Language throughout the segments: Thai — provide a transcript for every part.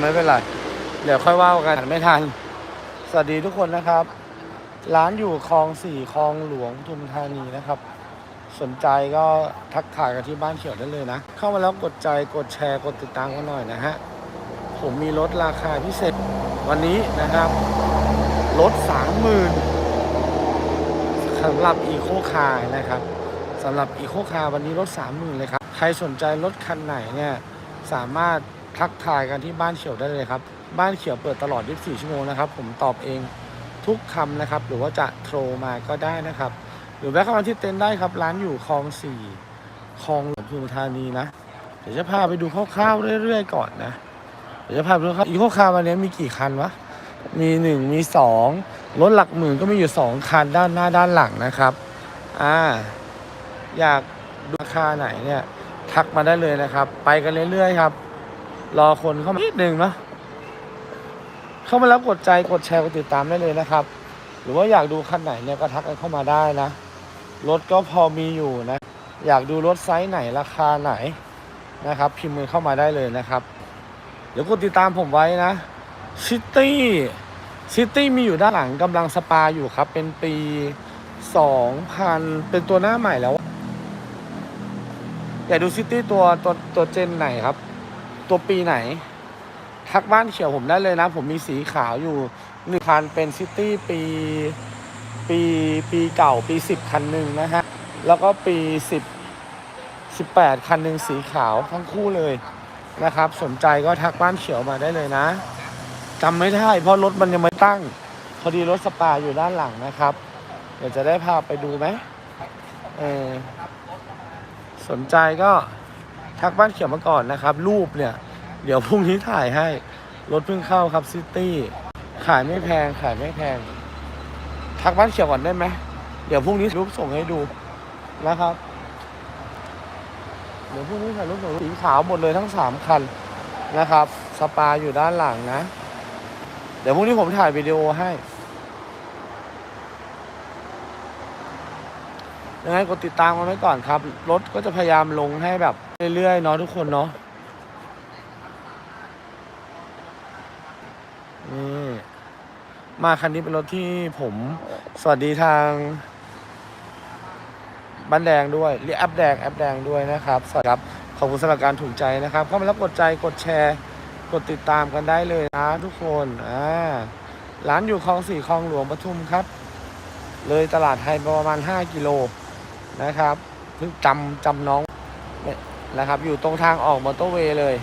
ไม่เป็นไร เดี๋ยวค่อยว่ากันไม่ทัน สวัสดีทุกคนนะครับ ร้านอยู่คลองสี่คลองหลวงทุมธานีนะครับ สนใจก็ทักทายกันที่บ้านเขียวได้เลยนะ เข้ามาแล้วกดใจกดแชร์กดติดตามกันหน่อยนะฮะ ผมมีลดราคาพิเศษวันนี้นะครับลดสามหมื่นสำหรับอีโคคาร์นะครับสำหรับอีโคคาร์วันนี้ลดสามหมื่นเลยครับ ใครสนใจรถคันไหนเนี่ยสามารถ ทักทายกันที่บ้านเขียวได้เลยครับ บ้านเขียวเปิดตลอด 24 ชั่วโมงนะครับ ผมตอบเองทุกคำนะครับ หรือว่าจะโทรมาก็ได้นะครับ หรือแวะเข้ามาที่เต็นท์ได้ครับ ร้านอยู่คลองสี่คลองหลวงปทุมธานีนะ เดี๋ยวจะพาไปดูคร่าวๆเรื่อยๆก่อนนะ เดี๋ยวจะพาไปดูครับอีโคคาร์วันนี้มีกี่คันวะ มีหนึ่งมีสองรถหลักหมื่นก็มีอยู่สองคันด้านหน้าด้านหลังนะครับ อ่า อยากดูราคาไหนเนี่ย ทักมาได้เลยนะครับ ไปกันเรื่อยๆครับ รอคนเข้ามานิดนึงเนาะเข้ามาแล้วกดใจกดแชร์กดติดตามได้เลยนะครับ หรือว่าอยากดูคันไหนเนี่ยก็ทักกันเข้ามาได้นะรถก็พอมีอยู่นะ อยากดูรถไซส์ไหนราคาไหนนะครับ พิมพ์มือเข้ามาได้เลยนะครับ เดี๋ยวกดติดตามผมไว้นะซิตี้ซิตี้มีอยู่ด้านหลังกำลังสปาอยู่ครับ เป็นปี 2000 เป็นตัวหน้าใหม่แล้ว อยากดูซิตี้ตัวตัวตัวเจนไหนครับ ตัวปีไหน ทักบ้านเขียวผมได้เลยนะ ผมมีสีขาวอยู่หนึ่งคันเป็นซิตี้ปี ปีปีเก่าปีสิบคันหนึ่งนะฮะ แล้วก็ปีสิบสิบแปดคันหนึ่งสีขาวทั้งคู่เลยนะครับ สนใจก็ทักบ้านเขียวมาได้เลยนะจำไม่ได้เพราะรถมันยังไม่ตั้ง พอดีรถสปาอยู่ด้านหลังนะครับ เดี๋ยวจะได้พาไปดูไหมเออสนใจก็ ทักบ้านเขียวมาก่อนนะครับ รูปเนี่ย เดี๋ยวพรุ่งนี้ถ่ายให้ รถเพิ่งเข้าครับซิตี้ขายไม่แพงขายไม่แพง ทักบ้านเขียวก่อนได้ไหมเดี๋ยวพรุ่งนี้รูปส่งให้ดูนะครับ เดี๋ยวพรุ่งนี้ถ่ายรูปส่งสีขาวหมดเลยทั้งสามคันนะครับ สปาอยู่ด้านหลังนะ เดี๋ยวพรุ่งนี้ผมถ่ายวิดีโอให้ยังไงกดติดตามกันไว้ก่อนครับ รถก็จะพยายามลงให้แบบ เรื่อยๆเนาะทุกคนเนาะนี่มาคันนี้เป็นรถที่ผม สวัสดีทางบ้านแดงด้วยเรียกแอปแดงแอปแดงด้วยนะครับ สวัสดีครับขอบคุณสำหรับการถูกใจนะครับเข้ามาแล้วกดใจกดแชร์ กดติดตามกันได้เลยนะทุกคนอ่าร้านอยู่คลองสี่คลองหลวงปทุมครับ เลยตลาดไทยประมาณ 5 กิโลนะครับเพิ่งจำจำน้อง นะครับ อยู่ตรงทางออกมอเตอร์เวย์เลย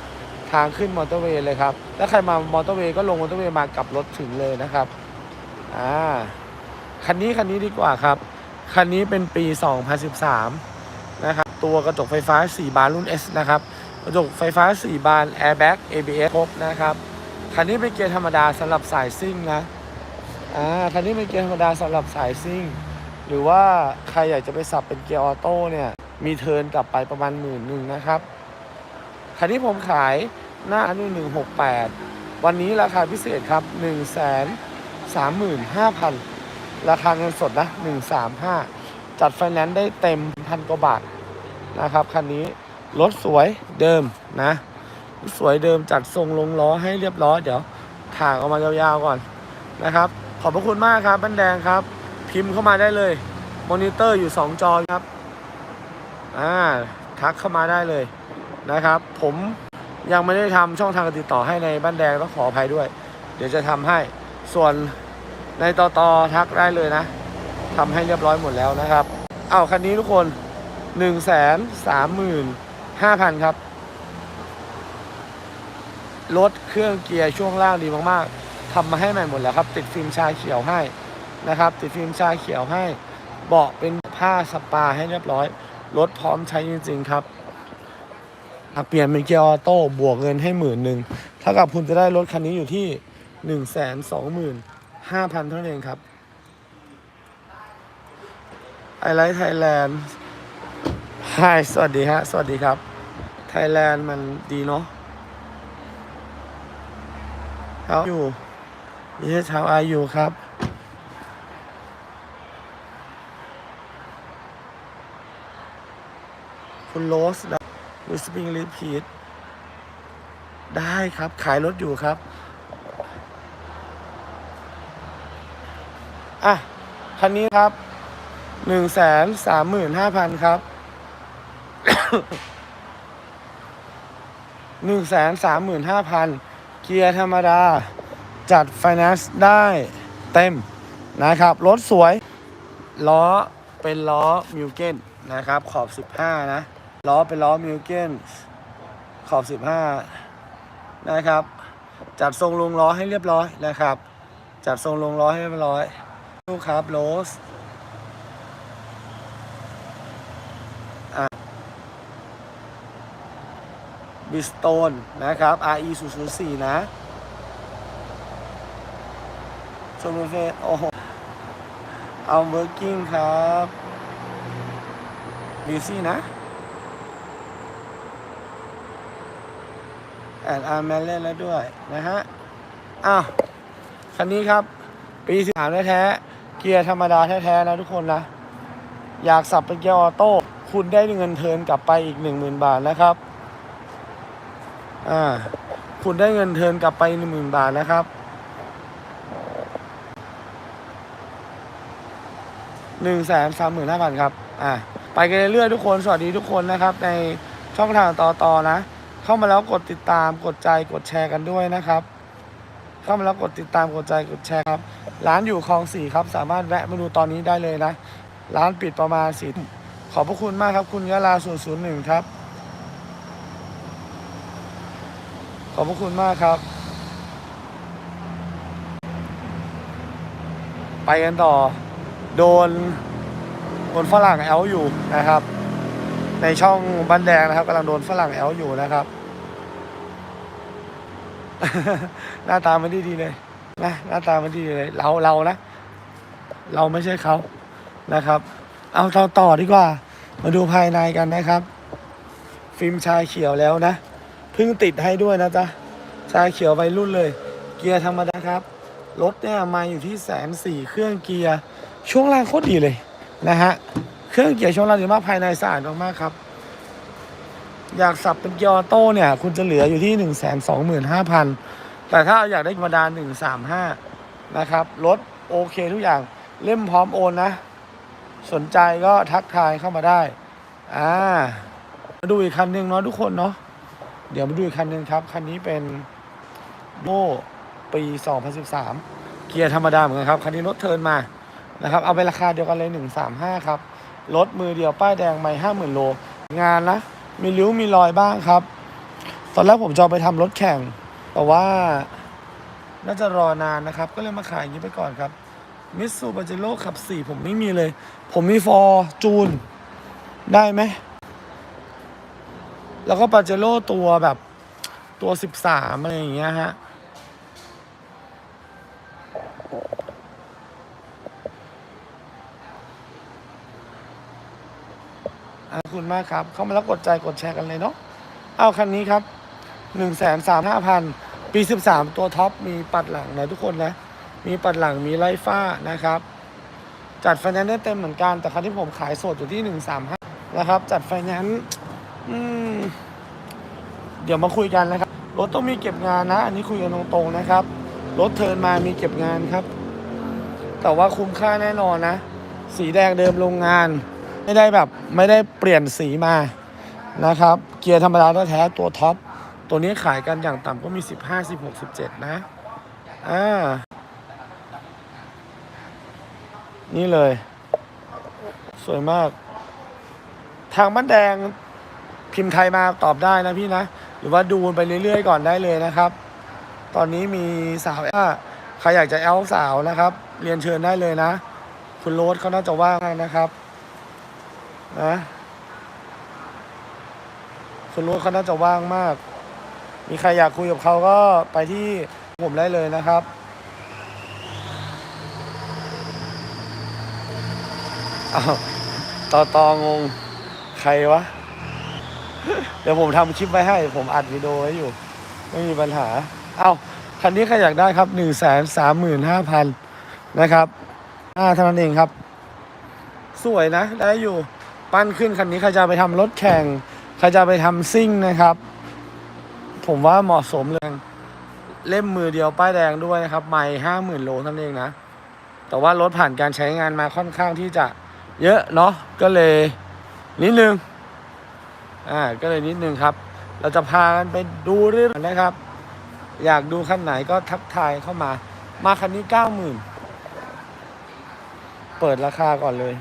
ทางขึ้นมอเตอร์เวย์เลยครับถ้าใครมามอเตอร์เวย์ก็ลงมอเตอร์เวย์มากลับรถถึงเลยนะครับอ่าคันนี้คันนี้ดีกว่าครับ คันนี้เป็นปี 2013 นะครับ ตัวกระจกไฟฟ้า 4 บานรุ่น S นะครับ กระจกไฟฟ้า 4 บาน Airbag ABS ครบนะครับ คันนี้เป็นเกียร์ธรรมดาสำหรับสายซิ่งนะอ่าคันนี้เป็นเกียร์ธรรมดาสำหรับสายซิ่ง หรือว่าใครอยากจะไปสับเป็นเกียร์ออโต้เนี่ย มีเทินกลับไปประมาณหมื่นหนึ่งนะครับคันนี้ผมขายหน้าอนนี้หนึ่งหกแปดวันนี้ราคาพิเศษครับหนึ่งแสนสามหมื่นห้าพันราคาเงินสดนะหนึ่งสามห้าจัดไฟแนนซ์ได้เต็มพันกว่าบาทนะครับคันนี้รถสวยเดิมนะสวยเดิมจัดทรงลงล้อให้เรียบร้อยเดี๋ยวถ่ากออกมายาวๆก่อนนะครับ ขอบพระคุณมากครับบันแดงครับ พิมพ์เข้ามาได้เลย มอนิเตอร์อยู่ 2 จอครับ อ่าทักเข้ามาได้เลยนะครับ ผมยังไม่ได้ทำช่องทางการติดต่อให้ในบ้านแดงต้องขออภัยด้วย เดี๋ยวจะทำให้ส่วนในต่อตอทักได้เลยนะทำให้เรียบร้อยหมดแล้วนะครับเอาคันนี้ทุกคน1นึ่งแสนสามหมื่นห้าพันครับรถเครื่องเกียร์ช่วงล่างดีมากๆทำมาให้ใหม่หมดแล้วครับ ติดฟิล์มชาเขียวให้นะครับ ติดฟิล์มชาเขียวให้ เบาะเป็นผ้าสปาให้เรียบร้อย รถพร้อมใช้จริง ๆ ครับหากเปลี่ยนเป็นเกียร์ออโต้บวกเงินให้หมื่นหนึ่งเท่ากับคุณจะได้รถคันนี้อยู่ที่หนึ่งแสนสองหมื่นห้าพันเท่านั้นเองครับไอไลท์ไทยแลนด์ไฮสวัสดีฮะ สวัสดีครับ ไทยแลนด์มันดีเนาะเขาอยู่นี่ชาวอายุครับ คุณโรสนะวิสปริงรีพีทได้ครับ ขายรถอยู่ครับ อะ คันนี้ครับหนึ่งแสนสามหมื่นห้าพันครับหนึ่งแสนสามหมื่นห้าพันเกียร์ธรรมดา จัดไฟแนนซ์ได้เต็มนะครับ รถสวย ล้อเป็นล้อมิวเก้นนะครับ ขอบ 15 นะ ล้อเป็นล้อมิวเกนขอบ 15 นะครับ จัดทรงลงล้อให้เรียบร้อยนะครับ จัดทรงลงล้อให้เรียบร้อยลูกครับโรสบิสโตนนะครับ RE 0 0 4นะชมรเฟสโอ้โหเอาเวิร์กิ้งครับบีซี่นะ แอนอาร์แมนเล่นแล้วด้วยนะฮะ อ้าว คันนี้ครับ ปีสิบสามแท้ๆเกียร์ธรรมดาแท้ๆนะทุกคนนะ อยากสับเป็นเกียร์ออโต้ คุณได้เงินเทิร์นกลับไปอีกหนึ่งหมื่นบาทนะครับ อ่า คุณได้เงินเทิร์นกลับไปหนึ่งหมื่นบาทนะครับหนึ่งแสนสามหมื่นห้าพันครับ อ่า ไปกันเรื่อยๆทุกคน สวัสดีทุกคนนะครับ ในช่องทางต่อต่อนะ เข้ามาแล้วกดติดตามกดใจกดแชร์กันด้วยนะครับ เข้ามาแล้วกดติดตามกดใจกดแชร์ครับร้านอยู่คลองสี่ครับ สามารถแวะมาดูตอนนี้ได้เลยนะ ร้านปิดประมาณสี่ขอบพระคุณมากครับ คุณยะลาศูนย์ศูนย์หนึ่งครับ ขอบพระคุณมากครับ ไปกันต่อ โดนโดนฝรั่งแอลอยู่นะครับ ในช่องบ้านแดงนะครับกำลังโดนฝรั่งแอลอยู่นะครับ หน้าตามันดีดีเลยนะหน้าตามันดีเลย เราเรานะ เราไม่ใช่เขานะครับ เอาต่อต่อดีกว่า มาดูภายในกันนะครับ ฟิล์มชาเขียวแล้วนะเพิ่งติดให้ด้วยนะจ๊ะชาเขียววัยรุ่นเลย เกียร์ธรรมดาครับรถเนี่ยมาอยู่ที่แสนสี่เครื่องเกียร์ช่วงล่างโคตรดีเลยนะฮะ เครื่องเกียร์ช่วงล่างดีมากภายในสะอาดมากๆครับ อยากสับเป็นเกียร์ออโต้เนี่ย คุณจะเหลืออยู่ที่หนึ่งแสนสองหมื่นห้าพันแต่ถ้าอยากได้ธรรมดาหนึ่งสามห้านะครับรถโอเคทุกอย่างเล่มพร้อมโอนนะ สนใจก็ทักทายเข้ามาได้อ่ามาดูอีกคันหนึ่งเนาะทุกคนเนาะเดี๋ยวมาดูอีกคันหนึ่งครับ คันนี้เป็นโบปี 2013 เกียร์ธรรมดาเหมือนกันครับ คันนี้รถเทินมานะครับ เอาไปราคาเดียวกันเลย 135 ครับ รถมือเดียวป้ายแดงไม่ห้าหมื่นโล งานนะ มีริ้วมีรอยบ้างครับ ตอนแรกผมจะไปทำรถแข่ง แต่ว่าน่าจะรอนานนะครับ ก็เลยมาขายอย่างนี้ไปก่อนครับมิสซูบาเจโร่ขับ4ผมไม่มีเลย ผมมีฟอร์จูน ได้ไหม แล้วก็ปาเจโร่ตัวแบบตัว 13 อะไรอย่างเงี้ยฮะ ขอบ คุณมากครับ เข้ามาแล้วกดใจกดแชร์กันเลยเนาะเอาคันนี้ครับหนึ่งแสนสามห้าพันปีสิบสามตัวท็อปมีปัดหลังนะทุกคนนะ มีปัดหลังมีไล่ฟ้านะครับ จัดไฟแนนซ์ได้เต็มเหมือนกัน แต่คันที่ผมขายสดอยู่ที่หนึ่งสามห้านะครับ จัดไฟแนนซ์เดี๋ยวมาคุยกันนะครับ รถต้องมีเก็บงานนะ อันนี้คุยกันตรงๆนะครับ รถเทินมามีเก็บงานครับ แต่ว่าคุ้มค่าแน่นอนนะ สีแดงเดิมโรงงาน ไม่ได้แบบไม่ได้เปลี่ยนสีมานะครับ เกียร์ธรรมดาแท้ตัวท็อป ตัวนี้ขายกันอย่างต่ำก็มี 15 16 17 นะอ่านี่เลย สวยมาก ทางบ้านแดงพิมพ์ไทยมาตอบได้นะพี่นะ หรือว่าดูไปเรื่อยๆก่อนได้เลยนะครับ ตอนนี้มีสาวอะใครอยากจะแอลสาวนะครับ เรียนเชิญได้เลยนะ คุณโรสเขาน่าจะว่างนะครับ นะคุณโรสเขาน่าจะว่างมาก มีใครอยากคุยกับเขาก็ไปที่ผมได้เลยนะครับอ้าวต่อตองง ใครวะ เดี๋ยวผมทำคลิปไว้ให้ ผมอัดวิดีโอไว้อยู่ ไม่มีปัญหา เอา้าคันนี้ใครอยากได้ครับหนึ่งแสนสามหมื่นห้าพันนะครับอ่าเท่านั้นเองครับ สวยนะ ได้อยู่ ปั้นขึ้นคันนี้ใครจะไปทำรถแข่งใครจะไปทำซิ่งนะครับ ผมว่าเหมาะสมเลยเล่มมือเดียวป้ายแดงด้วยนะครับ ไม่ห้าหมื่นโลท่านั้นเองนะ แต่ว่ารถผ่านการใช้งานมาค่อนข้างที่จะเยอะเนาะก็เลยนิดนึงอ่าก็เลยนิดนึงครับ เราจะพากันไปดูเรื่องนะครับ อยากดูคันไหนก็ทักทายเข้ามา มาคันนี้เก้าหมื่นเปิดราคาก่อนเลย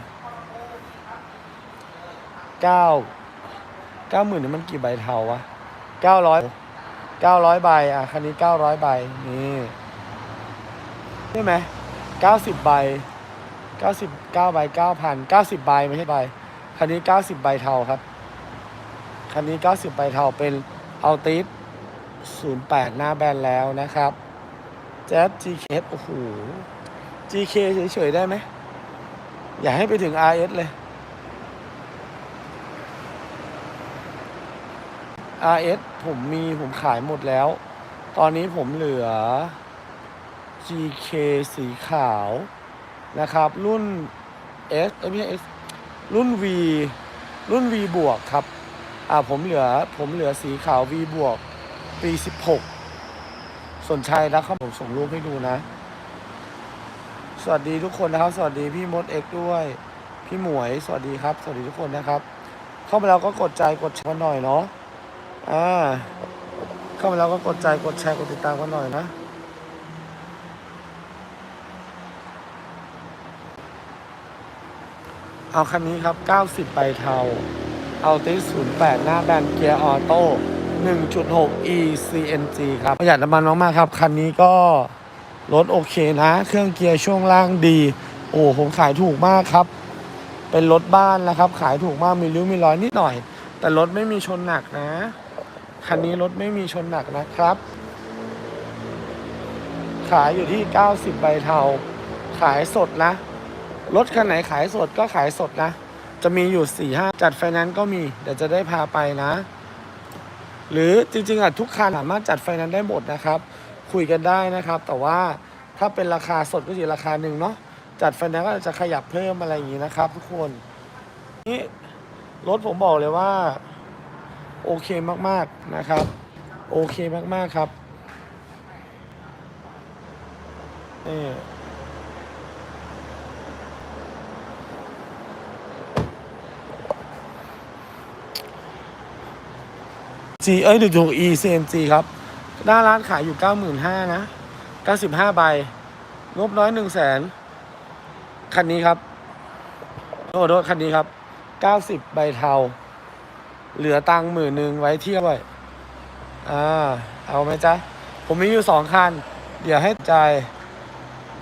เก้าเก้าหมื่นนี่มันกี่ใบเทาวะเก้าร้อยเก้าร้อยใบ อะ คันนี้เก้าร้อยใบ นี่ใช่ไหมเก้าสิบใบเก้าสิบเก้าใบเก้าพันเก้าสิบใบไม่ใช่ใบ คันนี้เก้าสิบใบเทาครับ คันนี้เก้าสิบใบเทาเป็นเอาติสศูนย์แปดหน้าแบนแล้วนะครับ แจ๊ส GK โอ้โห GK เฉยๆได้ไหม อย่าให้ไปถึง RS เลย RS ผมมีผมขายหมดแล้ว ตอนนี้ผมเหลือ GK สีขาวนะครับ รุ่น S เอ้ยไม่ใช่ S รุ่น V รุ่น V บวกครับ อ่าผมเหลือผมเหลือสีขาว V บวก ปี 16 สนใจนะครับผมส่งรูปให้ดูนะ สวัสดีทุกคนนะครับ สวัสดีพี่มดเอ็กด้วย พี่หมวย สวัสดีครับ สวัสดีทุกคนนะครับ เข้ามาแล้วก็กดใจกดแชร์หน่อยเนาะ อ่าเข้ามาแล้วก็กดใจกดแชร์กดติดตามกันหน่อยนะเอาคันนี้ครับ 90 ใบเทา เอาติส08 หน้าแบนเกียร์ออโต้ 1.6 e CNG ครับ ประหยัดน้ำมันมากๆครับ คันนี้ก็รถโอเคนะ เครื่องเกียร์ช่วงล่างดี โอ้ผมขายถูกมากครับ เป็นรถบ้านนะครับ ขายถูกมาก มีริ้วมีรอยนิดหน่อย แต่รถไม่มีชนหนักนะ คันนี้รถไม่มีชนหนักนะครับ ขายอยู่ที่ 90 ใบเทา ขายสดนะ รถคันไหนขายสดก็ขายสดนะ จะมีอยู่4ี่ห้าจัดไฟแนนซ์ก็มี เดี๋ยวจะได้พาไปนะ หรือจริงๆอะทุกคันสามารถจัดไฟแนนซ์ได้หมดนะครับ คุยกันได้นะครับ แต่ว่าถ้าเป็นราคาสดก็จะอีกราคาหนึ่งเนาะ จัดไฟแนนซ์ก็จะขยับเพิ่มอะไรอย่างนี้นะครับ ทุกคน นี่รถผมบอกเลยว่า โอเคมากๆนะครับ โอเคมากๆครับนี่ G เอ้ยหนึ่งถูก E CMG ครับ หน้าร้านขายอยู่เก้าหมื่นห้านะเก้าสิบห้าใบงบน้อยหนึ่งแสนคันนี้ครับโทษโทษคันนี้ครับเก้าสิบใบเทา เหลือตังค์หมื่นหนึ่งไว้เที่ยวไว้อ่า เอาไหมจ๊ะ ผมมีอยู่สองคัน เดี๋ยวให้ใจาย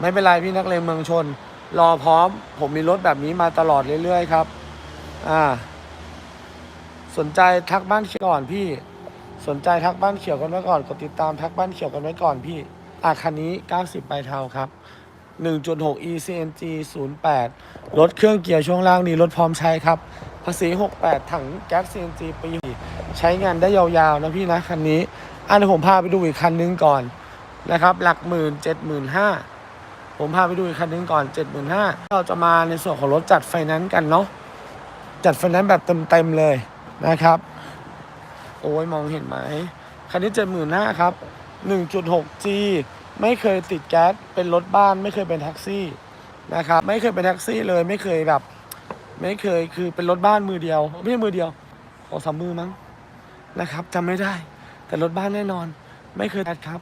ไม่เป็นไรพี่นักเลงเมืองชน รอพร้อม ผมมีรถแบบนี้มาตลอดเรื่อยๆครับ อ่า สนใจทักบ้านเขียวก่อนพี่ สนใจทักบ้านเขียวกันไว้ก่อน กดติดตามทักบ้านเขียวกันไว้ก่อนพี่ อะคันนี้ 90ใบเทาครับ 1.6 ECNG 08 รถเครื่องเกียร์ช่วงล่างดีรถพร้อมใช้ครับ ภาษี 68 ถังแก๊ส CNG ปีใช้งานได้ยาวๆนะพี่นะคันนี้อะเดี๋ยวผมพาไปดูอีกคันนึงก่อนนะครับ หลักหมื่นเจ็ดหมื่นห้าผมพาไปดูอีกคันนึงก่อน75,000เราจะมาในส่วนของรถจัดไฟแนนซ์กันเนาะจัดไฟแนนซ์แบบเต็มๆเลยนะครับ โอ้ยมองเห็นไหมคันนี้เจ็ดหมื่นห้าครับหนึ่งจุดหก G ไม่เคยติดแก๊สเป็นรถบ้านไม่เคยเป็นแท็กซี่นะครับ ไม่เคยเป็นแท็กซี่เลยไม่เคยแบบ ไม่เคยคือเป็นรถบ้านมือเดียว ไม่ใช่มือเดียวสองสามมือมั้งนะครับจำไม่ได้ แต่รถบ้านแน่นอน ไม่เคยแก๊สครับ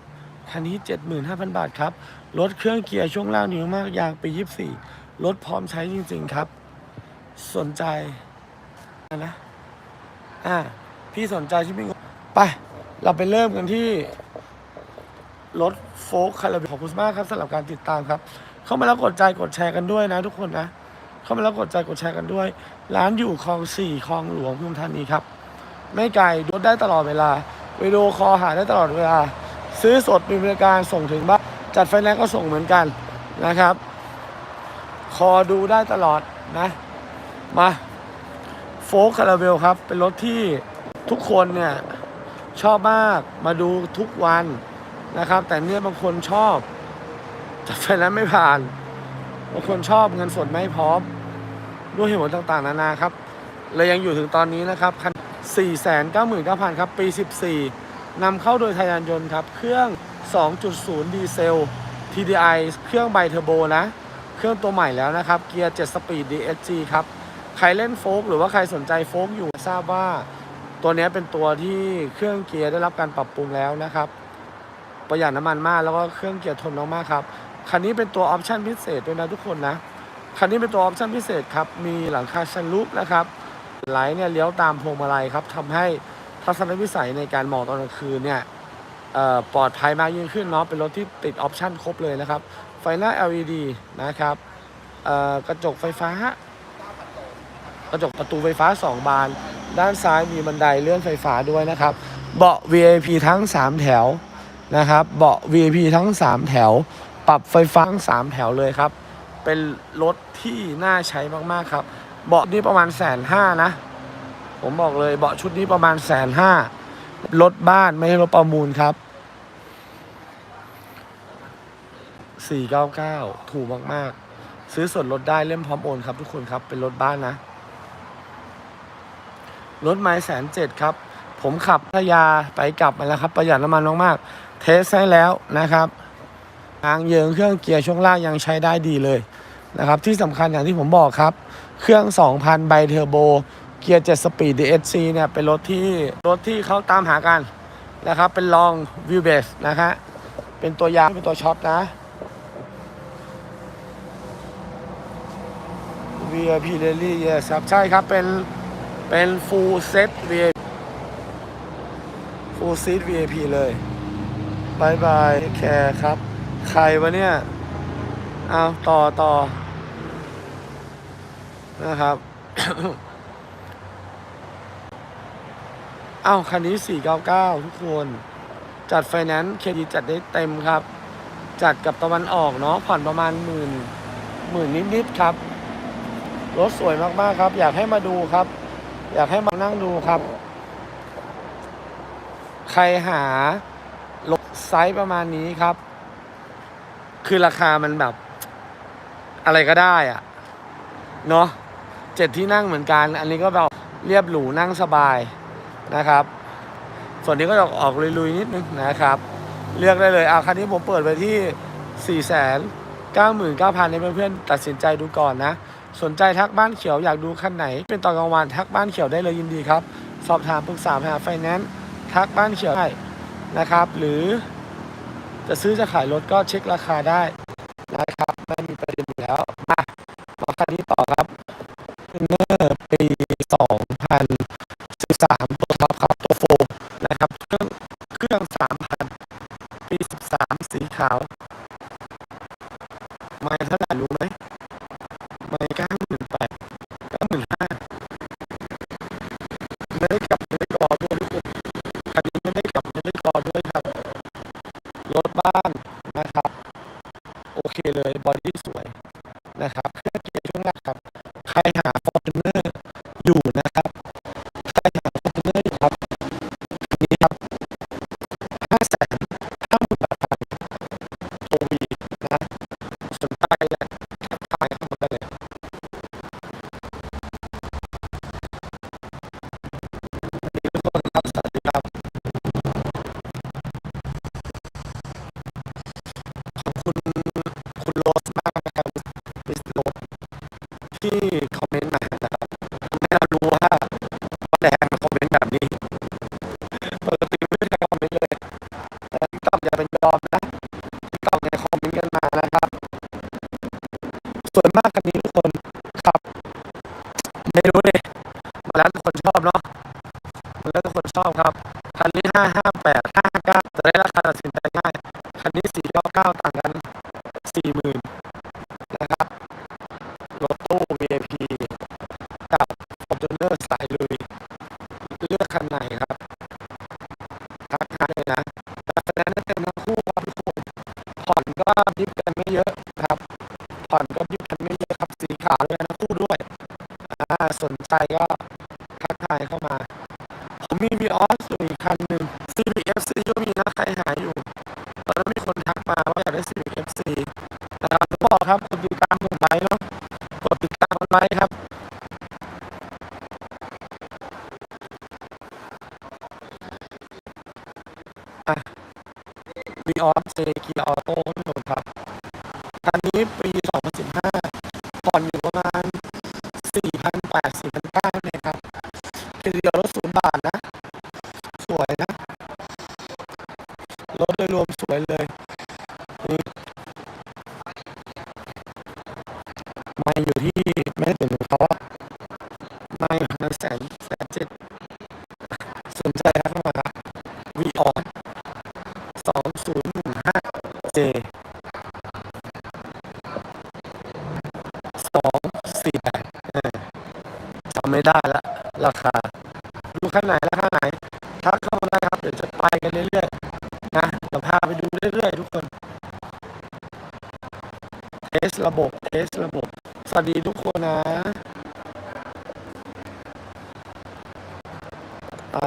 คันนี้เจ็ดหมื่นห้าพันบาทครับรถเครื่องเกียร์ช่วงล่างดีมากยางปียี่สี่รถพร้อมใช้จริง ๆครับ สนใจนะอ่าพี่สนใจที่พี่งบไป เราไปเริ่มกันที่รถโฟล์คคาราเบลขอบคุณมากครับสำหรับการติดตามครับ เข้ามาแล้วกดใจกดแชร์กันด้วยนะทุกคนนะ เข้ามาแล้วกดใจกดแชร์กันด้วย ร้านอยู่คลองสี่คลองหลวงพุมธานีครับ ไม่ไกลรถได้ตลอดเวลาวิดีโอคอลหาได้ตลอดเวลา ซื้อสดมีบริการส่งถึงบ้านจัดไฟแนนซ์ก็ส่งเหมือนกันนะครับ คอดูได้ตลอดนะมาโฟล์คคาราเบลครับ เป็นรถที่ทุกคนเนี่ยชอบมากมาดูทุกวันนะครับ แต่เนี่ยบางคนชอบจัดไฟแนนซ์ไม่ผ่าน บางคนชอบเงินสดไม่พร้อม ด้วยเหตุผลต่างๆ นานาครับเลยยังอยู่ถึงตอนนี้นะครับคัน4 9 9 0 0 0 ครับ ปี 14นำเข้าโดยไทยยานยนต์ครับ เครื่อง 2.0 ดีเซล TDI เครื่องไบเทอร์โบนะ เครื่องตัวใหม่แล้วนะครับ เกียร์ 7 สปีด DSG ครับ ใครเล่นโฟกหรือว่าใครสนใจโฟกอยู่ทราบว่าตัวนี้เป็นตัวที่เครื่องเกียร์ได้รับการปรับปรุงแล้วนะครับ ประหยัดน้ำมันมากแล้วก็เครื่องเกียร์ทนมากๆครับ คันนี้เป็นตัวออปชั่นพิเศษด้วยนะทุกคนนะ คันนี้เป็นตัวออปชั่นพิเศษครับ มีหลังคาชันลุปนะครับ ไหลเนี่ยเลี้ยวตามพวงมาลัยครับทำให้ทัศนวิสัยในการมองตอนกลางคืนเนี่ยปลอดภัยมากยิ่งขึ้นเนาะ เป็นรถที่ติดออปชั่นครบเลยนะครับ ไฟหน้า LED นะครับกระจกไฟฟ้า กระจกประตูไฟฟ้า 2 บาน ด้านซ้ายมีบันไดเลื่อนไฟฟ้าด้วยนะครับ เบาะ VIP ทั้ง 3 แถวนะครับ เบาะ VIP ทั้ง 3 แถว ปรับไฟฟ้าทั้ง3แถวเลยครับ เป็นรถที่น่าใช้มากๆครับ เบาะนี่ประมาณแสนห้านะ ผมบอกเลยเบาะชุดนี้ประมาณแสนห้ารถบ้านไม่ใช่รถประมูลครับ 499 ถูกมาก ๆ ซื้อส่วนลดได้เล่มพร้อมโอนครับทุกคนครับ เป็นรถบ้านนะ รถไม้แสนเจ็ดครับ ผมขับพัทยาไปกลับมาแล้วครับ ประหยัดน้ำมันมาก ๆ เทสให้แล้วนะครับ ทางเยิงเครื่องเกียร์ช่วงล่างยังใช้ได้ดีเลยนะครับที่สำคัญอย่างที่ผมบอกครับ เครื่อง 2,000ไบเทอร์โบ เกียร์ 7 สปีด DSC เนี่ยเป็นรถที่รถที่เขาตามหากันนะครับเป็นลองวิวเบสนะฮะเป็นตัวยางเป็นตัวช็อปนะ VIP Rally yes ครับใช่ครับ เป็นเป็น full set VIP full seat VIP เลยบายบายแคร์ครับ ใครวะเนี่ย เอาต่อต่อนะครับ เอาคันนี้ 499 ทุกคน จัดไฟแนนซ์เครดิตจัดได้เต็มครับ จัดกับตะวันออกเนาะผ่อนประมาณหมื่นหมื่นนิดๆครับ รถสวยมากๆครับ อยากให้มาดูครับ อยากให้มานั่งดูครับ ใครหารถไซส์ประมาณนี้ครับ คือราคามันแบบ อะไรก็ได้อะเนาะเจ็ดที่นั่งเหมือนกัน อันนี้ก็แบบเรียบหรูนั่งสบายนะครับ ส่วนนี้ก็จะออกลุยๆนิดนึงนะครับ เลือกได้เลยเอาคันนี้ผมเปิดไปที่4 9 9 0 0 0ในเพื่อนๆตัดสินใจดูก่อนนะ สนใจทักบ้านเขียวอยากดูคันไหน เป็นตอนกลางวันทักบ้านเขียวได้เลยยินดีครับ สอบถามปรึกษาหาไฟแนนซ์ทักบ้านเขียวได้นะครับ หรือ จะซื้อจะขายรถก็เช็คราคาได้ ถโดยรวมสวยเลยไม่อยู่ที่ไม่ได้ถึงเขาะไม่พันแสนแสนเจ็ดสนใจครับเข้ามาครับวีออนสองศูนย์หนึ่งห้าเจสองสี่แปดจำไม่ได้ละราคา ดูข้างไหนราคาไหน ทักเข้ามาได้ครับ เดี๋ยวจะไปกันเรื่อยๆนะเดี๋ยวพาไปดูเรื่อยๆทุกคน เทสระบบ เทสระบบ สวัสดีทุกคนนะ ไป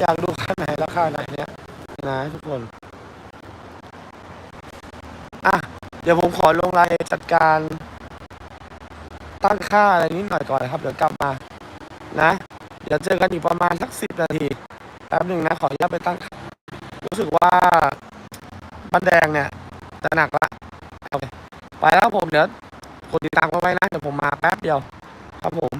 อยากดูข้างไหนราคาไหนเนี่ยนะทุกคน อะ เดี๋ยวผมขอลงรายจัดการ ตั้งค่าอะไรนิดหน่อยก่อนนะครับ เดี๋ยวกลับมา นะ เดี๋ยวเจอกันอีกประมาณสักสิบนาทีแป๊บหนึ่งนะ ขออนุญาตไปตั้ง รู้สึกว่าบ้านแดงเนี่ยจะหนักละโอเคไปแล้วผมเดี๋ยว กดติดตามกันไว้นะ เดี๋ยวผมมาแป๊บเดียว ครับผม